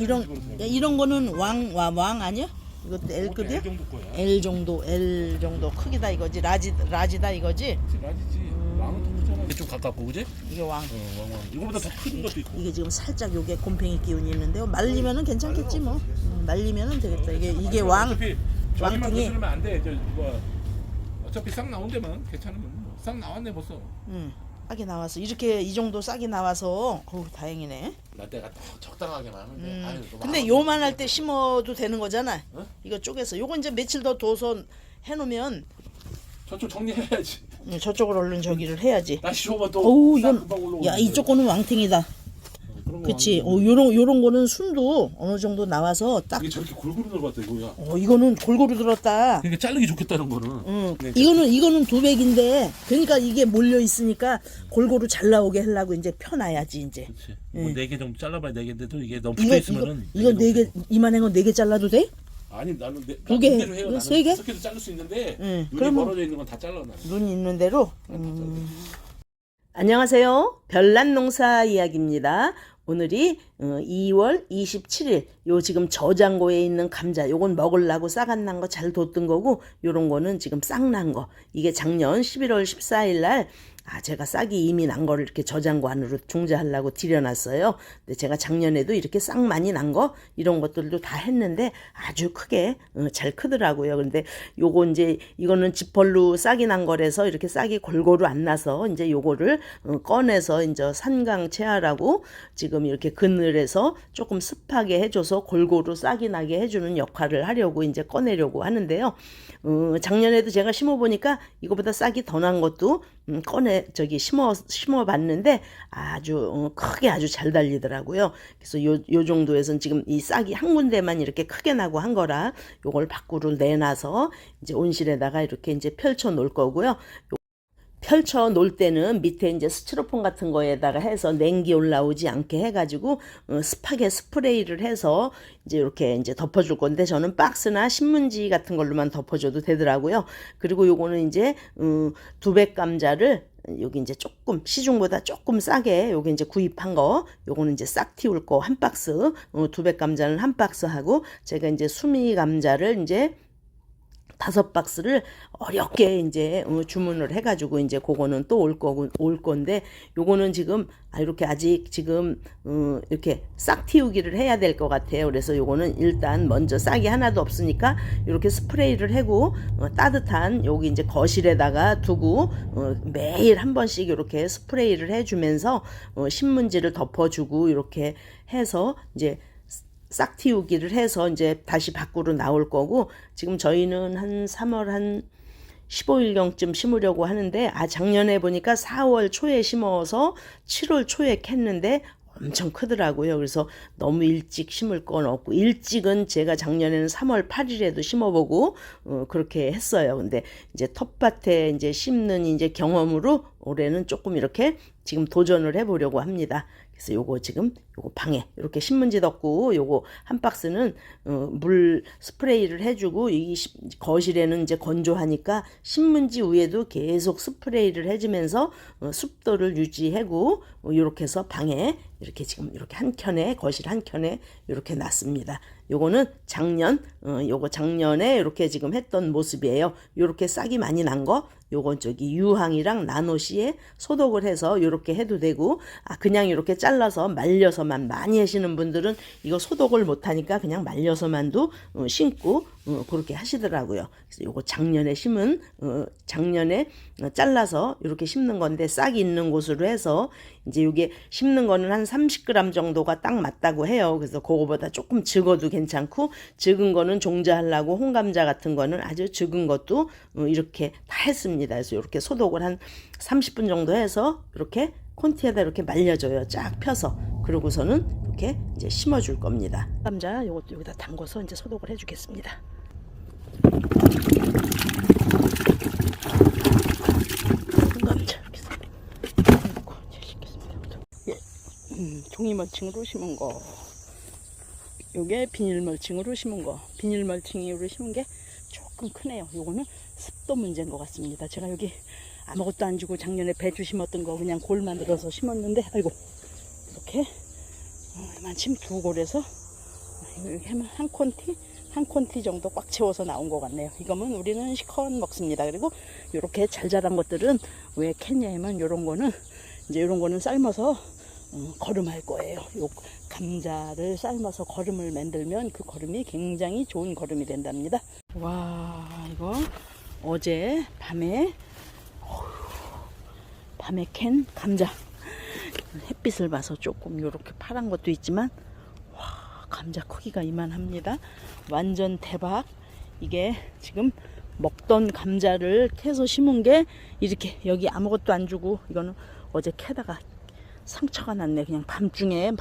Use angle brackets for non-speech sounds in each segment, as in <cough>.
이런 야, 이런 거는 왕왕왕 아니야? 이것도 L급이야? 정도 거야. L 정도 L 정도 크기다 이거지 라지 라지다 이거지 라지지. 좀 가깝고 그지? 이게 왕 어, 왕 왕. 이거보다 더 큰 것도 있고. 이게 지금 살짝 요게 곰팡이 기운이 있는데요 말리면은 괜찮겠지 뭐 음, 말리면은 되겠다 이게 이게 왕 어차피 저기만. 거스르면 안 돼. 저 이거 어차피 싹 나온 데만 괜찮으면 뭐. 싹 나왔네 벌써. 음, 싹이 나와서 이렇게 이 정도 싹이 나와서 어우 다행이네 나 때가 딱 적당하게만 하면 돼. 음, 아유, 너 근데 왕- 요만할 때 심어도 되는 거잖아 어? 이거 쪼개서 요거 이제 며칠 더 둬서 해놓으면 저쪽 정리해야지. 음, 저쪽으로 얼른 저기를 해야지 날씨 좋으면 또. 어우 싹 이건. 야 이쪽 거는 왕탱이다 거 그치 왕- 어 요런 요런 거는 순도 어느 정도 나와서 딱 이게 저렇게 골고루 들어갔다 이거야. 어, 이거는 골고루 들었다 그러니까 자르기 좋겠다는 거는. 응. 네, 이거는 이거는 두백인데 그러니까 이게 몰려 있으니까 골고루 잘 나오게 하려고 이제 펴놔야지 이제 그렇지. 예. 뭐네개 정도 잘라봐야 네개인데도 이게 너무 이거 붙어 이거 있으면은. 이거 네개 이만한 거네개 잘라도 돼? 아니 나는 네, 두 개, 대로 해요. 이거 나는 세 개? 다섯 개도 자를 수 있는데 응, 눈이 그러면- 멀어져 있는 건 다 잘라 나는. 눈 있는 대로. 잘라. 안녕하세요. 별난 농사 이야기입니다. 오늘이 어, 2월 27일 요 지금 저장고에 있는 감자 요건 먹으려고 싹안 난 거 잘 뒀던 거고 요런 거는 지금 싹 난 거 이게 작년 11월 14일 날 아, 제가 싹이 이미 난 거를 이렇게 저장고 안으로 중재하려고 들여놨어요. 근데 제가 작년에도 이렇게 싹 많이 난 거, 이런 것들도 다 했는데 아주 크게, 어, 잘 크더라고요. 근데 요거 이제, 이거는 지펄로 싹이 난 거라서 이렇게 싹이 골고루 안 나서 이제 요거를 어, 꺼내서 이제 산강 채하라고 지금 이렇게 그늘에서 조금 습하게 해줘서 골고루 싹이 나게 해주는 역할을 하려고 이제 꺼내려고 하는데요. 어, 작년에도 제가 심어보니까 이거보다 싹이 더 난 것도 음, 꺼내 저기 심어 심어 봤는데 아주 어, 크게 아주 잘 달리더라고요. 그래서 요, 요 정도에선 지금 이 싹이 한 군데만 이렇게 크게 나고 한 거라 요걸 밖으로 내놔서 이제 온실에다가 이렇게 이제 펼쳐 놓을 거고요. 요- 펼쳐 놓을 때는 밑에 이제 스티로폼 같은 거에다가 해서 냉기 올라오지 않게 해가지고 어, 습하게 스프레이를 해서 이제 이렇게 이제 덮어줄 건데 저는 박스나 신문지 같은 걸로만 덮어줘도 되더라고요. 그리고 요거는 이제 음, 두백 감자를 여기 이제 조금 시중보다 조금 싸게 요게 이제 구입한 거 요거는 이제 싹 틔울 거 한 박스 어, 두백 감자는 한 박스 하고 제가 이제 수미 감자를 이제 다섯 박스를 어렵게 이제 어, 주문을 해가지고 이제 그거는 또 올 거고 올 건데 요거는 지금 아 이렇게 아직 지금 어, 이렇게 싹 틔우기를 해야 될 것 같아요. 그래서 요거는 일단 먼저 싹이 하나도 없으니까 이렇게 스프레이를 하고 어, 따뜻한 여기 이제 거실에다가 두고 어, 매일 한 번씩 이렇게 스프레이를 해주면서 어, 신문지를 덮어주고 이렇게 해서 이제 싹 틔우기를 해서 이제 다시 밖으로 나올 거고 지금 저희는 한 3월 한 15일경쯤 심으려고 하는데 아 작년에 보니까 4월 초에 심어서 7월 초에 캤는데 엄청 크더라고요. 그래서 너무 일찍 심을 건 없고 일찍은 제가 작년에는 3월 8일에도 심어보고 어, 그렇게 했어요. 근데 이제 텃밭에 이제 심는 이제 경험으로 올해는 조금 이렇게 지금 도전을 해보려고 합니다. 그래서 요거 지금 요거 방에 이렇게 신문지 덮고 요거 한 박스는 어, 물 스프레이를 해주고 이 시- 거실에는 이제 건조하니까 신문지 위에도 계속 스프레이를 해주면서 어, 습도를 유지하고 어, 이렇게 해서 방에 이렇게 지금 이렇게 한 켠에 거실 한 켠에 이렇게 놨습니다. 요거는 작년 어, 요거 작년에 이렇게 지금 했던 모습이에요. 요렇게 싹이 많이 난 거 요건 저기 유황이랑 나노시에 소독을 해서 요렇게 해도 되고 아 그냥 이렇게 잘라서 말려서만 많이 하시는 분들은 이거 소독을 못 하니까 그냥 말려서만도 어, 심고 어, 그렇게 하시더라고요. 그래서 요거 작년에 심은 어, 작년에 어, 잘라서 이렇게 심는 건데 싹이 있는 곳으로 해서 이제 요게 심는 거는 한 30g 정도가 딱 맞다고 해요. 그래서 그거보다 조금 적어도 괜찮고 적은 거는 종자하려고 홍감자 같은 거는 아주 적은 것도 어, 이렇게 다 했습니다. 그래서 이렇게 소독을 한 30분 정도 해서 이렇게 콘티에다 이렇게 말려줘요. 쫙 펴서 그러고서는 이렇게 이제 심어줄 겁니다. 감자 요것도 여기다 담궈서 이제 소독을 해주겠습니다. 종이 멀칭으로 심은 거. 요게 비닐 멀칭으로 심은 거. 비닐 멀칭으로 심은 게 조금 크네요. 요거는 습도 문제인 것 같습니다. 제가 여기 아무것도 안 주고 작년에 배추 심었던 거 그냥 골 만들어서 심었는데, 아이고, 이렇게, 어, 마침 두 골에서, 이렇게 하면 한 콘티? 한 콘티 정도 꽉 채워서 나온 것 같네요. 이거면 우리는 시컷 먹습니다. 그리고 이렇게 잘 자란 것들은 왜 캔냐면 요런 거는, 이제 요런 거는 삶아서 어, 거름할 거예요. 요 감자를 삶아서 거름을 만들면 그 거름이 굉장히 좋은 거름이 된답니다. 와, 이거 어제 밤에 밤에 캔 감자 햇빛을 봐서 조금 이렇게 파란 것도 있지만 와, 감자 크기가 이만합니다. 완전 대박. 이게 지금 먹던 감자를 캐서 심은 게 이렇게 여기 아무것도 안 주고 이거는 어제 캐다가 상처가 났네. 그냥 밤중에 막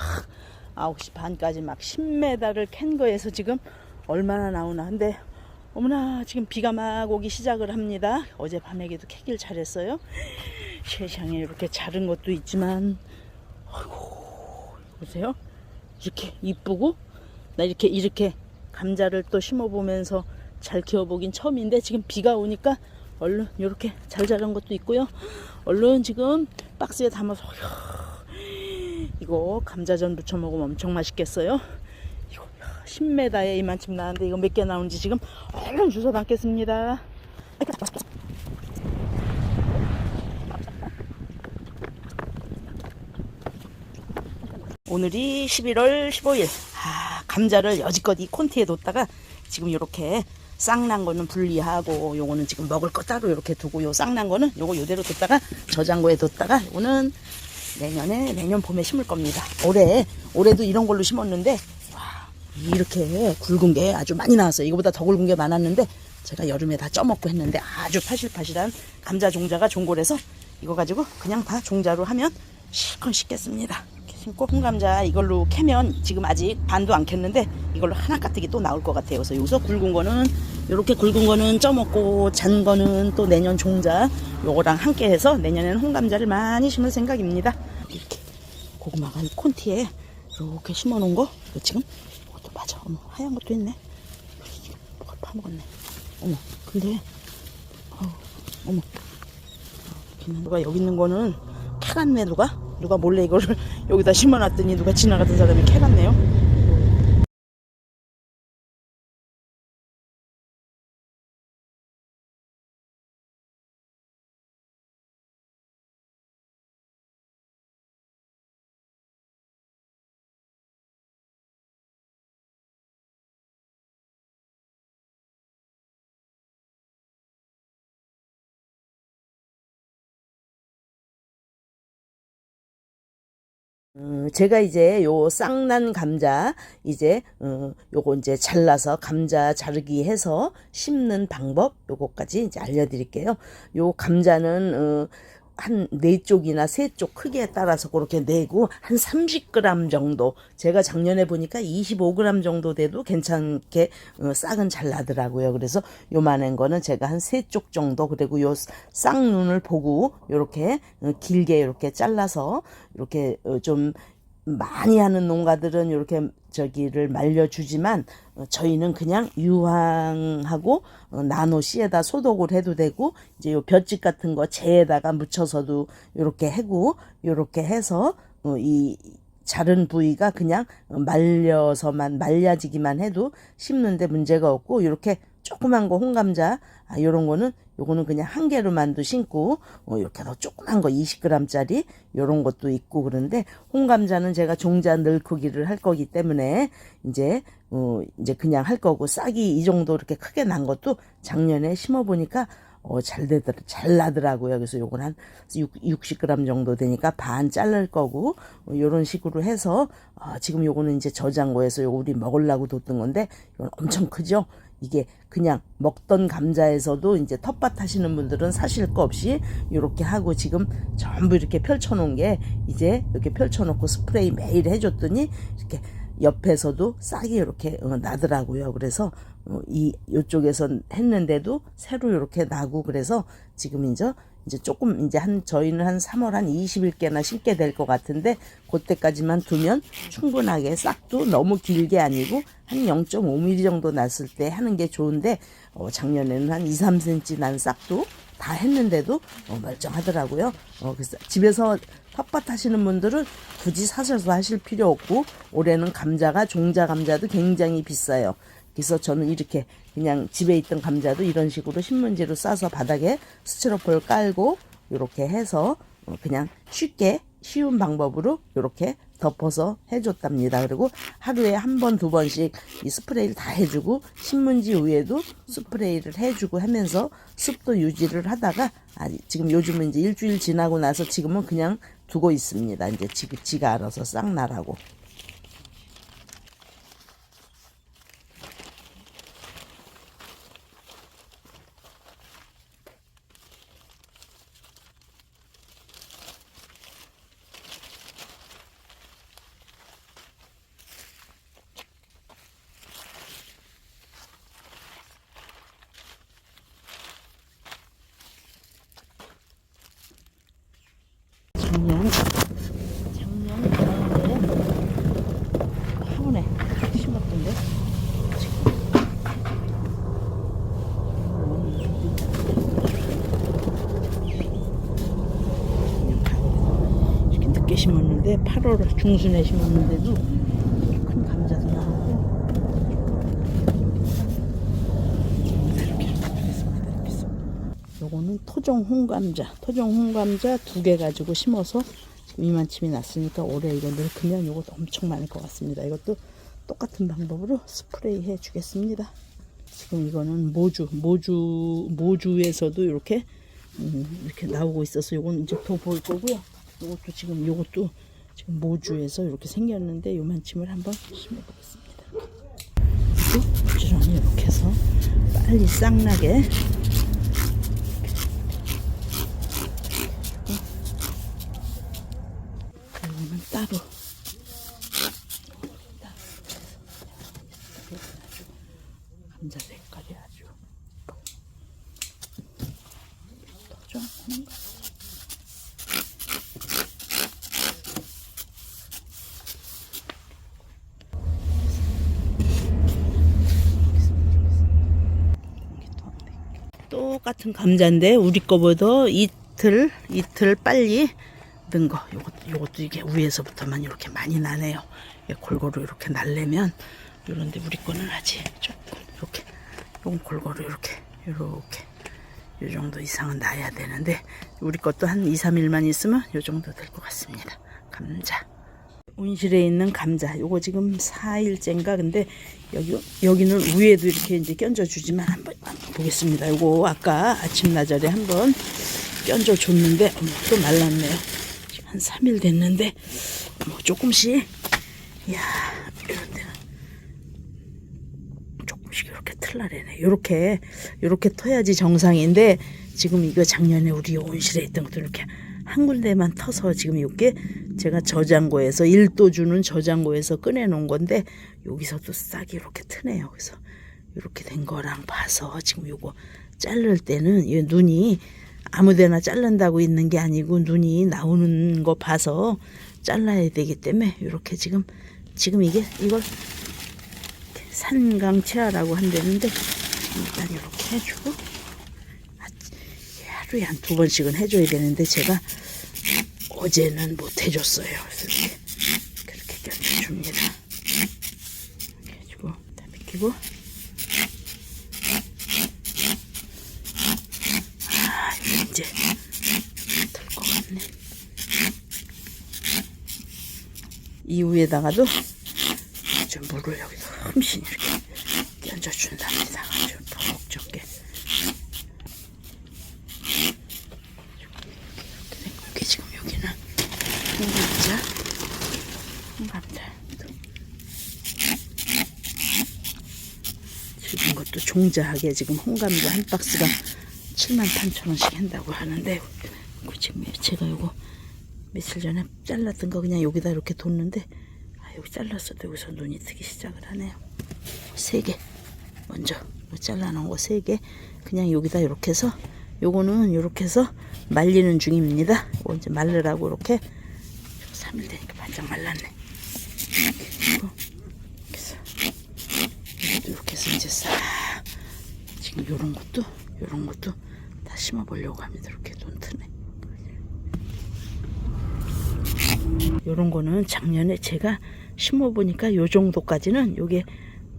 9시 반까지 막 10m를 캔 거에서 지금 얼마나 나오나. 근데 어머나 지금 비가 막 오기 시작을 합니다. 어제 밤에도 캐길 잘했어요. 세상에 이렇게 자른 것도 있지만 아이고 보세요. 이렇게 이쁘고 나 이렇게 이렇게 감자를 또 심어보면서 잘 키워보긴 처음인데 지금 비가 오니까 얼른 이렇게 잘 자란 것도 있고요. 얼른 지금 박스에 담아서 이거 감자전 부쳐 먹으면 엄청 맛있겠어요. 이거 10m에 이만큼 나왔는데 이거 몇 개 나오는지 지금 얼른 주워 담겠습니다. 오늘이 11월 15일. 아, 감자를 여지껏 이 콘티에 뒀다가 지금 이렇게 쌍난 거는 분리하고 요거는 지금 먹을 거 따로 이렇게 두고 요 쌍난 거는 요거 요대로 뒀다가 저장고에 뒀다가 요거는 내년에 내년 봄에 심을 겁니다. 올해 올해도 이런 걸로 심었는데 와 이렇게 굵은 게 아주 많이 나왔어요. 이거보다 더 굵은 게 많았는데 제가 여름에 다 쪄먹고 했는데 아주 파실파실한 감자 종자가 종골에서 이거 가지고 그냥 다 종자로 하면 실컷 씻겠습니다. 심고 홍감자 이걸로 캐면 지금 아직 반도 안 캤는데 이걸로 하나 까뜨기 또 나올 것 같아요. 그래서 여기서 굵은 거는 이렇게 굵은 거는 쪄먹고 잔 거는 또 내년 종자 요거랑 함께 해서 내년에는 홍감자를 많이 심을 생각입니다. 이렇게 고구마가 이 콘티에 이렇게 심어 놓은 거 이거 지금 이것도 맞아. 어머 하얀 것도 있네. 뭐가 파먹었네. 어머 근데 어우, 어머 누가 여기 있는 거는 캐갔네 누가 누가 몰래 이거를 <laughs> 여기다 심어놨더니 누가 지나가던 사람이 캐갔네요. 어, 제가 이제 요 쌍난 감자 이제 어, 요거 이제 잘라서 감자 자르기 해서 심는 방법 요거까지 이제 알려드릴게요. 요 감자는 어, 한 네 쪽이나 세 쪽 크기에 따라서 그렇게 내고 한 30g 정도 제가 작년에 보니까 25g 정도 돼도 괜찮게 어, 싹은 잘 나더라고요. 그래서 요만한 거는 제가 한 세 쪽 정도 그리고 요 쌍눈을 보고 요렇게 어, 길게 이렇게 잘라서 이렇게 어, 좀 많이 하는 농가들은 이렇게 저기를 말려주지만 어, 저희는 그냥 유황하고 어, 나노 씨에다 소독을 해도 되고 이제 요 볏짚 같은 거 재에다가 묻혀서도 이렇게 해고 이렇게 해서 어, 이 자른 부위가 그냥 어, 말려서만 말려지기만 해도 심는데 문제가 없고 이렇게 조그만 거 홍감자 아, 요런 거는 요거는 그냥 한 개로만도 심고 어, 이렇게 더 조그만 거 20g짜리 요런 것도 있고 그런데 홍감자는 제가 종자 늘 크기를 할 거기 때문에 이제 어, 이제 그냥 할 거고 싹이 이 정도 이렇게 크게 난 것도 작년에 심어 보니까 어, 잘 되더, 잘 나더라고요. 그래서 요건 한 6, 60g 정도 되니까 반 자를 거고, 어, 요런 식으로 해서, 어, 지금 요거는 이제 저장고에서 요 우리 먹으려고 뒀던 건데, 이건 엄청 크죠? 이게 그냥 먹던 감자에서도 이제 텃밭 하시는 분들은 사실 거 없이 이렇게 하고 지금 전부 이렇게 펼쳐놓은 게 이제 이렇게 펼쳐놓고 스프레이 매일 해줬더니 이렇게 옆에서도 싹이 이렇게 어, 나더라고요. 그래서 어, 이 요쪽에서 했는데도 새로 이렇게 나고 그래서 지금 이제 이제 조금 이제 한 저희는 한 3월 한 20일께나 심게 될 것 같은데 그때까지만 두면 충분하게 싹도 너무 길게 아니고 한 0.5mm 정도 났을 때 하는 게 좋은데 어, 작년에는 한 2, 3cm 난 싹도 다 했는데도 어, 멀쩡하더라고요. 어, 그래서 집에서 텃밭 하시는 분들은 굳이 사셔서 하실 필요 없고 올해는 감자가 종자 감자도 굉장히 비싸요. 그래서 저는 이렇게 그냥 집에 있던 감자도 이런 식으로 신문지로 싸서 바닥에 스티로폴 깔고 이렇게 해서 어, 그냥 쉽게 쉬운 방법으로 이렇게 덮어서 해줬답니다. 그리고 하루에 한 번, 두 번씩 이 스프레이를 다 해주고 신문지 위에도 스프레이를 해주고 하면서 습도 유지를 하다가 아, 지금 요즘은 이제 일주일 지나고 나서 지금은 그냥 두고 있습니다. 이제 지, 지가 알아서 싹 나라고. 작년 작년 가을에 학원에 심었던데 지금 이렇게 늦게 심었는데 8월 중순에 심었는데도 큰 감자도 나오고. 요거는 토종 홍감자, 토종 홍감자 두 개 가지고 심어서 지금 이만침이 났으니까 올해 이거 넣으면 요것도 엄청 많을 것 같습니다. 이것도 똑같은 방법으로 스프레이 해 주겠습니다. 지금 이거는 모주, 모주, 모주에서도 이렇게 음, 이렇게 나오고 있어서 요건 이제 더 볼 거고요. 요것도 지금 요것도 지금 모주에서 이렇게 생겼는데 요만침을 한번 심어 보겠습니다. 그리고 부지런히 이렇게 해서 빨리 싹나게. 이거는 따로 감자 색깔이 아주 더좀 하는 거 똑같은 감자인데 우리 거보다 이틀 이틀 빨리 는 거. 요것도 요것도 이게 위에서부터만 이렇게 많이 나네요. 이게 골고루 이렇게 날려면 요런데 우리 거는 아직 조금 이렇게 요건 골고루 이렇게 이렇게 요 정도 이상은 나야 되는데 우리 것도 한 2, 3일만 있으면 요 정도 될 것 같습니다. 감자. 온실에 있는 감자. 요거 지금 4일째인가 근데 여기 여기는 위에도 이렇게 이제 끼얹어 주지만 한번, 한번 보겠습니다. 요거 아까 아침 나절에 한번 끼얹어 줬는데 어머, 또 말랐네요. 한 3일 됐는데 뭐 조금씩 이야 이런 데는 조금씩 이렇게 틀라래네. 요렇게 요렇게 터야지 정상인데 지금 이거 작년에 우리 온실에 있던 것도 이렇게 한 군데만 터서 지금 이게 제가 저장고에서 일도 주는 저장고에서 꺼내 놓은 건데 여기서도 싹이 이렇게 트네요. 그래서 이렇게 된 거랑 봐서 지금 요거 자를 때는 이 눈이 아무데나 자른다고 있는 게 아니고 눈이 나오는 거 봐서 잘라야 되기 때문에 이렇게 지금 지금 이게 이걸 이렇게 산강치아라고 한다는데 일단 이렇게 해주고 아, 하루에 한 두 번씩은 해줘야 되는데 제가 어제는 못 해줬어요. 이렇게 그렇게 껴줍니다. 이렇게 해주고 다 비키고 아 이제 될 것 같네. 이 위에다가도 좀 물을 여기서 흠씬 이렇게 얹어준답니다. 아주 푹 적게 지금 여기는 홍감자, 홍감자. 지금 것도 종자하게 지금 홍감자 한 박스가 7만 8천 원씩 한다고 하는데 그 지금 제가 요거 며칠 전에 잘랐던 거 그냥 여기다 이렇게 뒀는데 아 여기 잘랐어도 여기서 눈이 트기 시작을 하네요. 세 개 먼저 잘라놓은 거 세 개 그냥 여기다 이렇게 해서 요거는 이렇게 해서 말리는 중입니다. 이거 이제 말르라고 이렇게 3일 되니까 반짝 말랐네. 이렇게 해서 이렇게 해서 이제 싹 지금 요런 것도 요런 것도 다 심어 보려고 합니다. 이렇게 논트네. 요런 거는 작년에 제가 심어 보니까 요 정도까지는 요게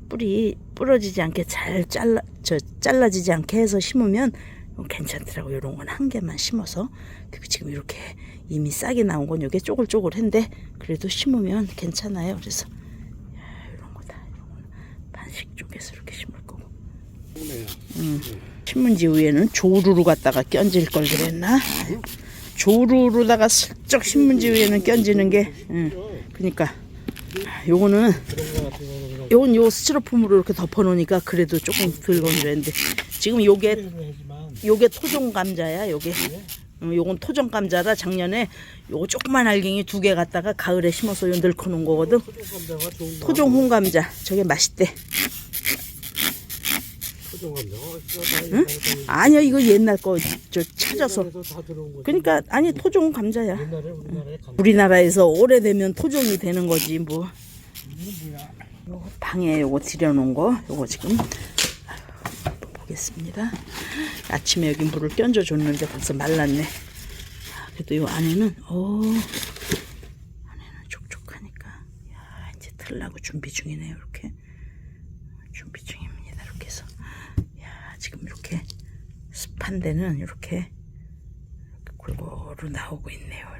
뿌리 부러지지 않게 잘 잘라 저 잘라지지 않게 해서 심으면 괜찮더라고 요런 건 한 개만 심어서 그리고 지금 이렇게 이미 싹이 나온 건 요게 쪼글쪼글한데 그래도 심으면 괜찮아요 그래서 야, 요런 거다 요런 거는 반씩 쪼개서 음. 신문지 위에는 조루루 갖다가 껴질 걸 그랬나 조루루다가 슬쩍 신문지 위에는 껴지는 게 응. 그러니까 요거는 요건 요 스티로폼으로 이렇게 덮어놓으니까 그래도 조금 덜 건조했는데 지금 요게 요게 토종 감자야 요게 응, 요건 토종 감자라 작년에 요거 조그만 알갱이 두 개 갖다가 가을에 심어서 요 늙어 놓은 거거든 토종 홍감자 저게 맛있대 응? 아니야 이거 옛날 거 저 찾아서. 그러니까 아니 토종 감자야. 우리나라에서 오래되면 토종이 되는 거지 뭐. 방에 요거 들여놓은 거 요거 지금. 보겠습니다. 아침에 여기 물을 껴줘 줬는데 벌써 말랐네. 아, 그래도 요 안에는 오 안에는 촉촉하니까. 야 이제 틀라고 준비 중이네요 이렇게. 준비 중입니다 이렇게 해서 야 지금 이렇게 데는 이렇게, 골고루 나오고 있네요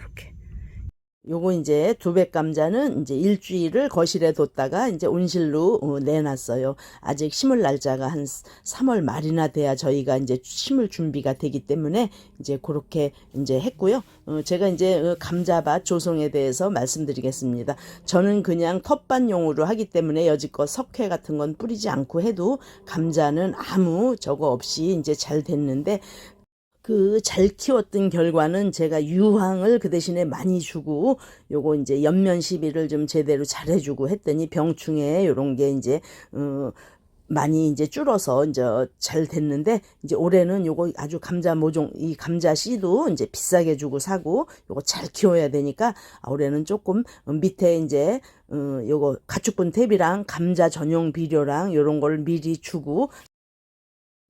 요거 이제 두백 감자는 이제 일주일을 거실에 뒀다가 이제 온실로 어, 내놨어요. 아직 심을 날짜가 한 3월 말이나 돼야 저희가 이제 심을 준비가 되기 때문에 이제 그렇게 이제 했고요. 어, 제가 이제 어, 감자밭 조성에 대해서 말씀드리겠습니다. 저는 그냥 텃밭용으로 하기 때문에 여지껏 석회 같은 건 뿌리지 않고 해도 감자는 아무 저거 없이 이제 잘 됐는데 그 잘 키웠던 결과는 제가 유황을 그 대신에 많이 주고 요거 이제 연면 시비를 좀 제대로 잘 해주고 했더니 병충해 요런 게 이제 어 많이 이제 줄어서 이제 잘 됐는데 이제 올해는 요거 아주 감자 모종 이 감자 씨도 이제 비싸게 주고 사고 요거 잘 키워야 되니까 아, 올해는 조금 밑에 이제 어 요거 가축분 탭이랑 감자 전용 비료랑 요런 걸 미리 주고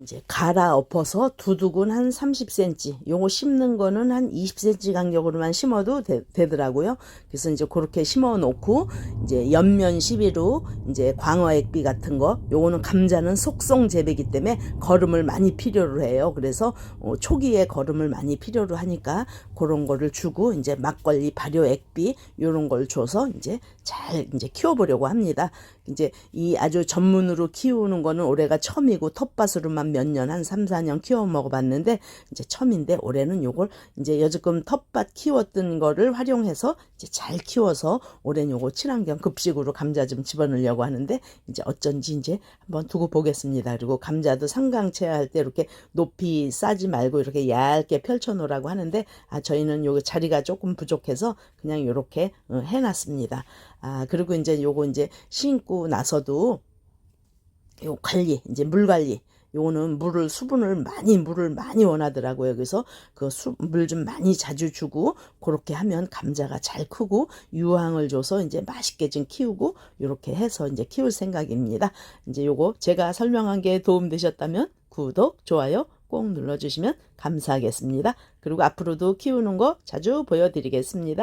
이제 갈아 엎어서 두둑은 한 30cm, 요거 심는 거는 한 20cm 간격으로만 심어도 되, 더라고요 그래서 이제 그렇게 심어 놓고 이제 연면 시비로 이제 광어액비 같은 거, 요거는 감자는 속성 재배기 때문에 거름을 많이 필요로 해요. 그래서 어, 초기에 거름을 많이 필요로 하니까 그런 거를 주고 이제 막걸리 발효 액비 요런 걸 줘서 이제 잘 이제 키워 보려고 합니다. 이제 이 아주 전문으로 키우는 거는 올해가 처음이고 텃밭으로만 몇 년 한 3, 4년 키워 먹어봤는데 이제 처음인데 올해는 요걸 이제 여지금 텃밭 키웠던 거를 활용해서 이제 잘 키워서 올해는 요거 친환경 급식으로 감자 좀 집어넣으려고 하는데 이제 어쩐지 이제 한번 두고 보겠습니다. 그리고 감자도 상강채 할 때 이렇게 높이 싸지 말고 이렇게 얇게 펼쳐 놓으라고 하는데 아 저희는 요 자리가 조금 부족해서 그냥 요렇게 어, 해놨습니다. 아 그리고 이제 요거 이제 심고 나서도 요 관리 이제 물 관리 요거는 물을 수분을 많이 물을 많이 원하더라고요. 그래서 그 물 좀 많이 자주 주고 그렇게 하면 감자가 잘 크고 유황을 줘서 이제 맛있게 좀 키우고 요렇게 해서 이제 키울 생각입니다. 이제 요거 제가 설명한 게 도움 되셨다면 구독, 좋아요 꼭 눌러주시면 감사하겠습니다. 그리고 앞으로도 키우는 거 자주 보여드리겠습니다.